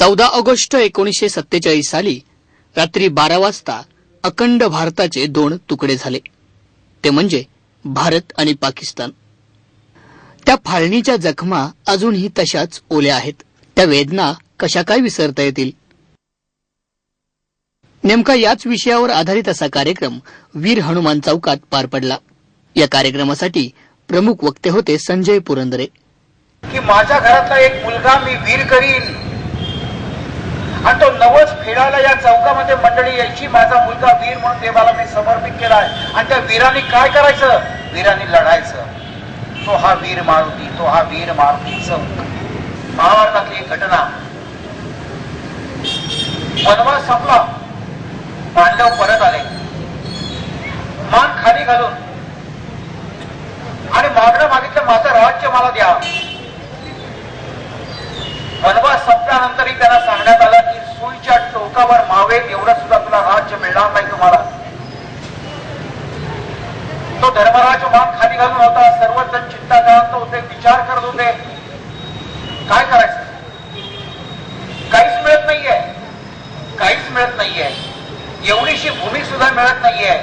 चौदा ऑगस्ट एकोणीसशे सत्तेचाळीस साली रात्री बारा वाजता अखंड भारताचे दोन तुकडे झाले. ते म्हणजे भारत आणि पाकिस्तान. त्या फाळणीच्या जखमा अजूनही तशाच ओल्या आहेत. त्या वेदना कशा काय विसरता येतील? नेमका याच विषयावर आधारित असा कार्यक्रम वीर हनुमान चौकात पार पडला. या कार्यक्रमासाठी प्रमुख वक्ते होते संजय पुरंदरे. की माझ्या घरातला एक मुलगा मी वीर करीन. आणि तो नवस फेडायला या चौकामध्ये मंडळी यायची. माझा मुलगा वीर म्हणून देवाला मी समर्पित केलाय. आणि त्या वीराने काय करायचं? वीराने लढायचं. तो हा वीर मारुती तो हा वीर मारुतीच महाभारतातली एक घटना. वनवास संपला. पांडव परत आले. मान खाली घालून. आणि मागणं मागितलं माझं राज्य मला द्या. वनवास संपल्यानंतरही त्यांना सांगण्यात आलं की सुईच्या टोकावर मावेल एवढं सुद्धा तुला राज्य मिळणार नाही तुम्हाला. तो धर्मराज मान खाली घालून होता सर्वजण चिंताक्रांत होते विचार करत होते. काय करायचं? काहीच मिळत नाहीये. काहीच मिळत नाहीये. एवढीशी भूमी सुद्धा मिळत नाहीये.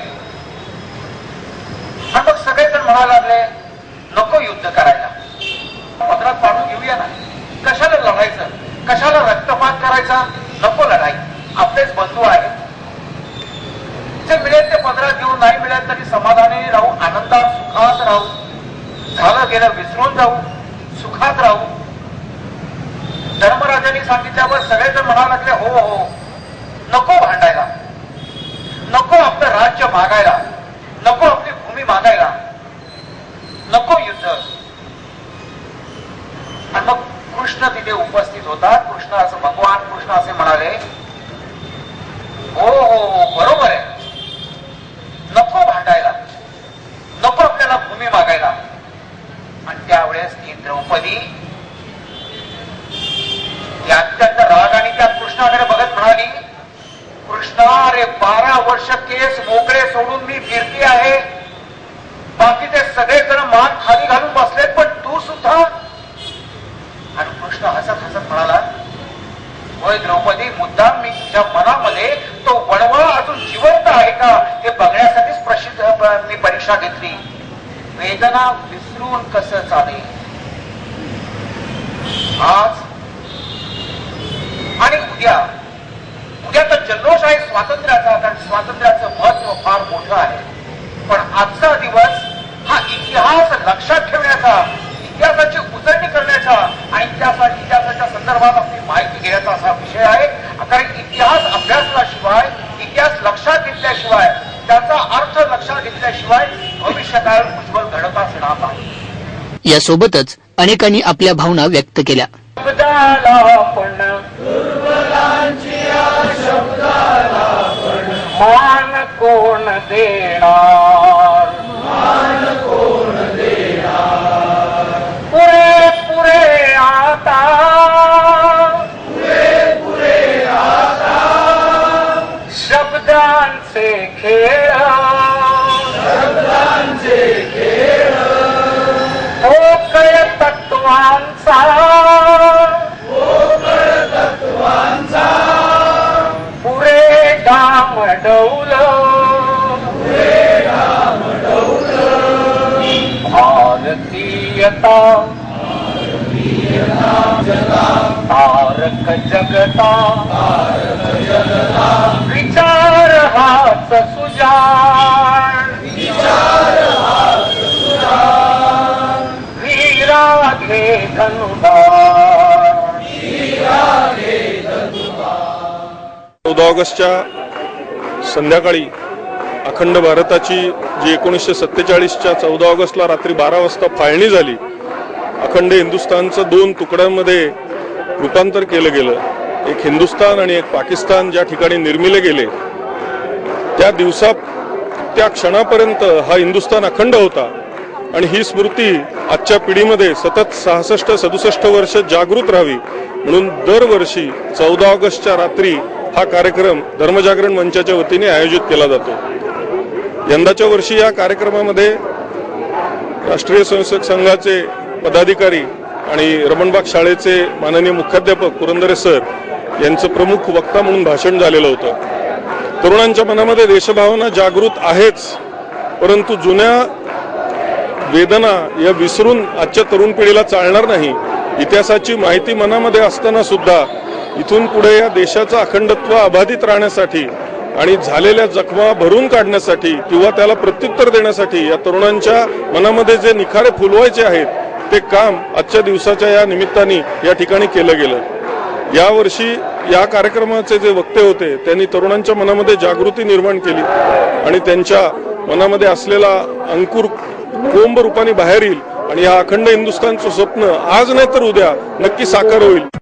मग सगळेजण म्हणायला लागले नको युद्ध करायला. पत्रात पाडून घेऊया ना. कशाला रक्तपात करायचा? नको लढाई. आपलेच बंधू आहेत. जे मिळेल ते पदरात घेऊन नाही मिळेल तरी समाधानी राहू आनंदात सुखात राहू. झालं गेलं विसरून जाऊ. सुखात राहू. धर्मराजांनी सांगितल्यावर सगळेजण म्हणायला लागले हो हो, हो. नको भांडायला. नको आपलं राज्य मागायला नको आपली भूमी मागायला नको युद्ध आणि मग कृष्ण तिथे उपस्थित होता. कृष्ण असं भगवान कृष्ण असे म्हणाले हो हो हो बरोबर आहे. नको भांडायला. नको आपल्याला भूमी मागायला. आणि त्यावेळेस ती द्रौपदी अत्यंत राग आणि त्या कृष्णाकडे बघत म्हणाली कृष्णा अरे बारा वर्ष केस मोकळे सोडून मी फिरती आहे. बाकी ते सगळेजण मान खाली घालून बसलेत पण तू सुद्धा कृष्ण हसत हसत म्हणाला होय द्रौपदी मुद्दाम मी तुझ्या मनामध्ये तो वणवा अजून जिवंत आहे का? हे बघण्यासाठीच प्रसिद्ध मी परीक्षा घेतली. वेदना विसरून कस चालेल? आज आणि उद्या. उद्या तर जल्लोष आहे स्वातंत्र्याचा कारण स्वातंत्र्याचं महत्त्व फार भविष्यकाळ उज्ज्वल घडता नाही यासोबतच अनेकांनी आपल्या भावना व्यक्त केल्या. मान कोण देणार? पुरे पुरे आता. शब्दांचे खेळ. म्हणजे पोकळ तत्वांचा. पुरे डाम डौलं भारतीयता. तारक जगता. विचार हाच सुजाण. ऑगस्टच्या संध्याकाळी अखंड भारताची जी एकोणीसशे सत्तेचाळीसच्या चौदा ऑगस्टला रात्री बारा वाजता फाळणी झाली अखंड हिंदुस्थानचं दोन तुकड्यांमध्ये रूपांतर केलं गेलं. एक हिंदुस्थान आणि एक पाकिस्तान ज्या ठिकाणी निर्मिले गेले त्या दिवसा त्या क्षणापर्यंत हा हिंदुस्थान अखंड होता आणि ही स्मृती आजच्या पिढीमध्ये सतत सहासष्ट सदुसष्ट वर्ष जागृत राहावी म्हणून दरवर्षी चौदा ऑगस्टच्या रात्री हा कार्यक्रम धर्मजागरण मंचाच्या वतीने आयोजित केला जातो. यंदाच्या वर्षी या कार्यक्रमामध्ये राष्ट्रीय स्वयंसेवक संघाचे पदाधिकारी आणि रमणबाग शाळेचे माननीय मुख्याध्यापक पुरंदरे सर यांचं प्रमुख वक्ता म्हणून भाषण झालेलं होतं. तरुणांच्या मनामध्ये देशभावना जागृत आहेच परंतु जुन्या वेदना या विसरून आजच्या तरुण पिढीला चालणार नाही इतिहासाची माहिती मनामध्ये असताना सुद्धा इथून पुढे या देशाचं अखंडत्व अबाधित राहण्यासाठी आणि झालेल्या जखमा भरून काढण्यासाठी किंवा त्याला प्रत्युत्तर देण्यासाठी या तरुणांच्या मनामध्ये जे निखारे फुलवायचे आहेत ते काम आजच्या दिवसाच्या या निमित्ताने या ठिकाणी केलं गेलं. यावर्षी या कार्यक्रमाचे जे वक्ते होते त्यांनी तरुणांच्या मनामध्ये जागृती निर्माण केली आणि त्यांच्या मनामध्ये असलेला अंकुर कोंब रूपाने बाहेर येईल आणि या अखंड हिंदुस्थानचं स्वप्न आज नाही तर उद्या नक्की साकार होईल.